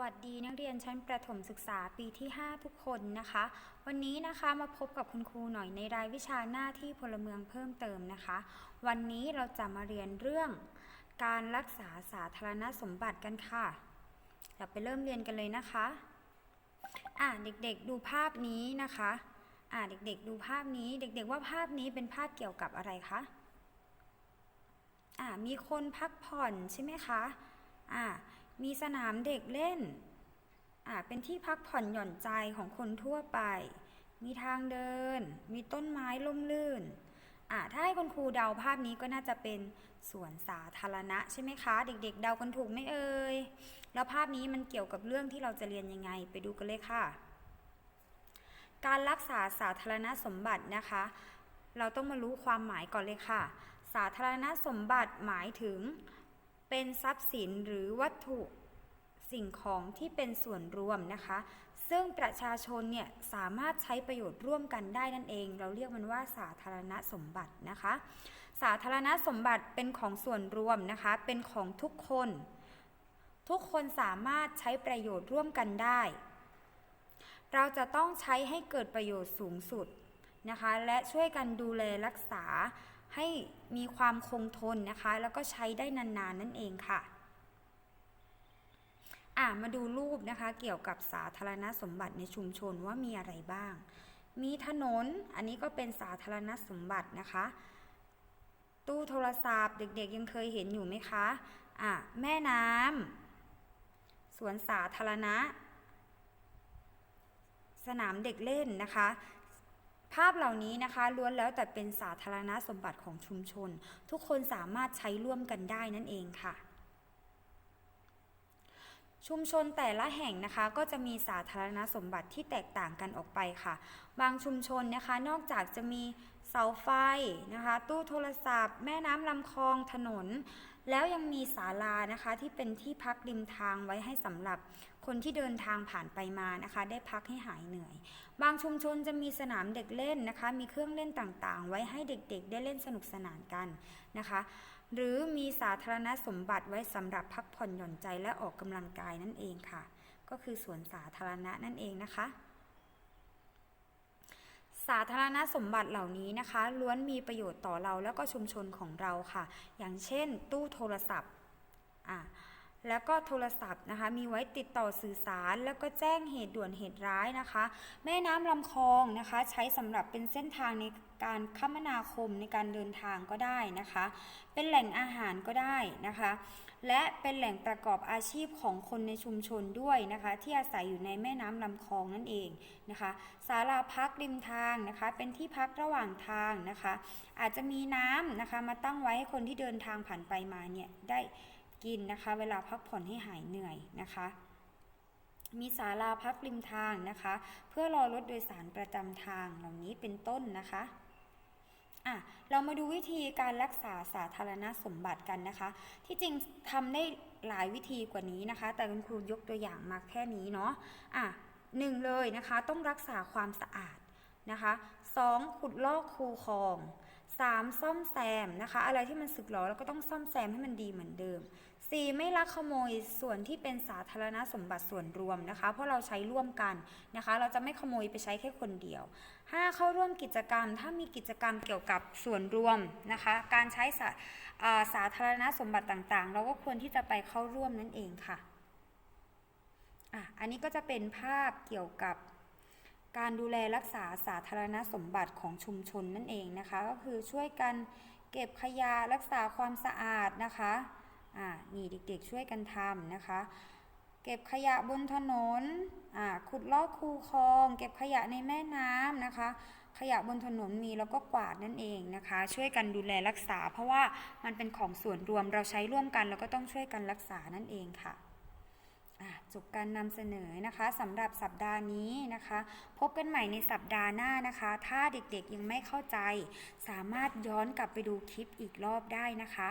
วัสดีนักเรียนชั้นประถมศึกษาปีที่ 5 ทุกคนนะคะ วันนี้นะคะมาพบกับคุณครูหน่อยในรายวิชาหน้าที่พลเมืองเพิ่มเติมนะคะ วันนี้เราจะมาเรียนเรื่องการรักษาสาธารณสมบัติกันค่ะเราไปเริ่มเรียนกันเลยนะคะอะเด็กๆดูภาพนี้นะคะอะเด็กๆดูภาพนี้เด็กๆว่าภาพนี้เป็นภาพเกี่ยวกับอะไรคะอะมีคนพักผ่อนใช่ไหมคะอะ มีสนามเด็กเล่น อ่า เป็นที่พักผ่อนหย่อนใจของคนทั่วไป มีทางเดิน มีต้นไม้ล่มลื่น อ่า ถ้าให้คุณครูเดาภาพนี้ก็น่าจะเป็นสวนสาธารณะใช่ไหมคะ เด็ก ๆ เดากันถูกไหมเอ่ย แล้วภาพนี้มันเกี่ยวกับเรื่องที่เราจะเรียนยังไง ไปดูกันเลยค่ะ การรักษาสาธารณสมบัตินะคะ เราต้องมารู้ความหมายก่อนเลยค่ะ สาธารณสมบัติหมายถึง เป็นทรัพย์สินหรือวัตถุสิ่งของที่เป็นส่วนรวมนะคะ ซึ่งประชาชนเนี่ยสามารถใช้ประโยชน์ร่วมกันได้นั่นเอง เราเรียกมันว่าสาธารณสมบัตินะคะ สาธารณสมบัติเป็นของส่วนรวมนะคะ เป็นของทุกคน ทุกคนสามารถใช้ประโยชน์ร่วมกันได้ เราจะต้องใช้ให้เกิดประโยชน์สูงสุดนะคะ และช่วยกันดูแลรักษา ให้มีความคงทนนะคะ แล้วก็ใช้ได้นาน ๆนนั่นเองค่ะอ่ามาดูรูปนะคะ เกี่ยวกับสาธารณสมบัติในชุมชนว่ามีอะไรบ้าง มีถนน อันนี้ก็เป็นสาธารณสมบัตินะคะ ตู้โทรศัพท์ เด็กๆ ยังเคยเห็นอยู่ไหมคะอ่าแม่น้ำสวนสาธารณะ สนามเด็กเล่นนะคะ ภาพเหล่านี้นะคะล้วนแล้วแต่เป็นสาธารณสมบัติของชุมชน ทุกคนสามารถใช้ร่วมกันได้นั่นเองค่ะชุมชนแต่ละแห่งนะคะก็จะมีสาธารณสมบัติที่แตกต่างกันออกไปค่ะ บางชุมชนนะคะนอกจากจะมี เสาไฟนะคะ ตู้โทรศัพท์ แม่น้ำลำคลองถนน แล้วยังมีศาลานะคะ ที่เป็นที่พักริมทางไว้ให้สำหรับคนที่เดินทางผ่านไปมานะคะ ได้พักให้หายเหนื่อย บางชุมชนจะมีสนามเด็กเล่นนะคะ มีเครื่องเล่นต่างๆ ไว้ให้เด็กๆ ได้เล่นสนุกสนานกันนะคะ หรือมีสาธารณสมบัติไว้สำหรับพักผ่อนหย่อนใจและออกกำลังกายนั่นเองค่ะ ก็คือสวนสาธารณะนั่นเองนะคะ สาธารณสมบัติเหล่านี้นะคะ ล้วนมีประโยชน์ต่อเราแล้วก็ชุมชนของเราค่ะ อย่างเช่น ตู้โทรศัพท์อ่าแล้วก็โทรศัพท์นะคะ มีไว้ติดต่อสื่อสาร แล้วก็แจ้งเหตุด่วนเหตุร้ายนะคะ แม่น้ำลำคลองนะคะ ใช้สำหรับเป็นเส้นทางในการคมนาคมในการเดินทางก็ได้นะคะ เป็นแหล่งอาหารก็ได้นะคะ และเป็นแหล่งประกอบอาชีพของคนในชุมชนด้วยนะคะ ที่อาศัยอยู่ในแม่น้ำลำคลองนั่นเองนะคะศาลาพักริมทางนะคะ เป็นที่พักระหว่างทางนะคะ อาจจะมีน้ำนะคะมาตั้งไว้ให้คนที่เดินทางผ่านไปมาเนี่ยได้กินนะคะ เวลาพักผ่อนให้หายเหนื่อยนะคะมีศาลาพักริมทางนะคะ เพื่อรอรถโดยสารประจำทางเหล่านี้เป็นต้นนะคะ อะเรามาดูวิธีการรักษาสาธารณสมบัติกันนะคะ ที่จริงทำได้หลายวิธีกว่านี้นะคะ แต่คุณครูยกตัวอย่างมาแค่นี้เนาะอะหนึ่งเลยนะคะ ต้องรักษาความสะอาดนะคะสองขุดลอกคูคลอง 3. ซ่อมแซมนะคะ อะไรที่มันสึกหรอเราก็ต้องซ่อมแซมให้มันดีเหมือนเดิม 4. ไม่ลักขโมยส่วนที่เป็นสาธารณสมบัติส่วนรวมนะคะ เพราะเราใช้ร่วมกันนะคะ เราจะไม่ขโมยไปใช้แค่คนเดียว 5. เข้าร่วมกิจกรรม ถ้ามีกิจกรรมเกี่ยวกับส่วนรวมนะคะ การใช้สาสาธารณสมบัติต่างๆ เราก็ควรที่จะไปเข้าร่วมนั่นเองค่ะอะ อันนี้ก็จะเป็นภาพเกี่ยวกับการดูแลรักษาสาธารณสมบัติของชุมชนนั่นเองนะคะ ก็คือช่วยกันเก็บขยะรักษาความสะอาดนะคะ อ่านี่เด็กๆช่วยกันทำนะคะ เก็บขยะบนถนนอ่าขุดลอกคูคลอง เก็บขยะในแม่น้ำนะคะ ขยะบนถนนมีแล้วก็กวาดนั่นเองนะคะ ช่วยกันดูแลรักษา เพราะว่ามันเป็นของส่วนรวมเราใช้ร่วมกันแล้วก็ต้องช่วยกันรักษานั่นเองค่ะจบการนำเสนอนะคะสำหรับสัปดาห์นี้นะคะ พบกันใหม่ในสัปดาห์หน้านะคะ ถ้าเด็กๆยังไม่เข้าใจ สามารถย้อนกลับไปดูคลิปอีกรอบได้นะคะ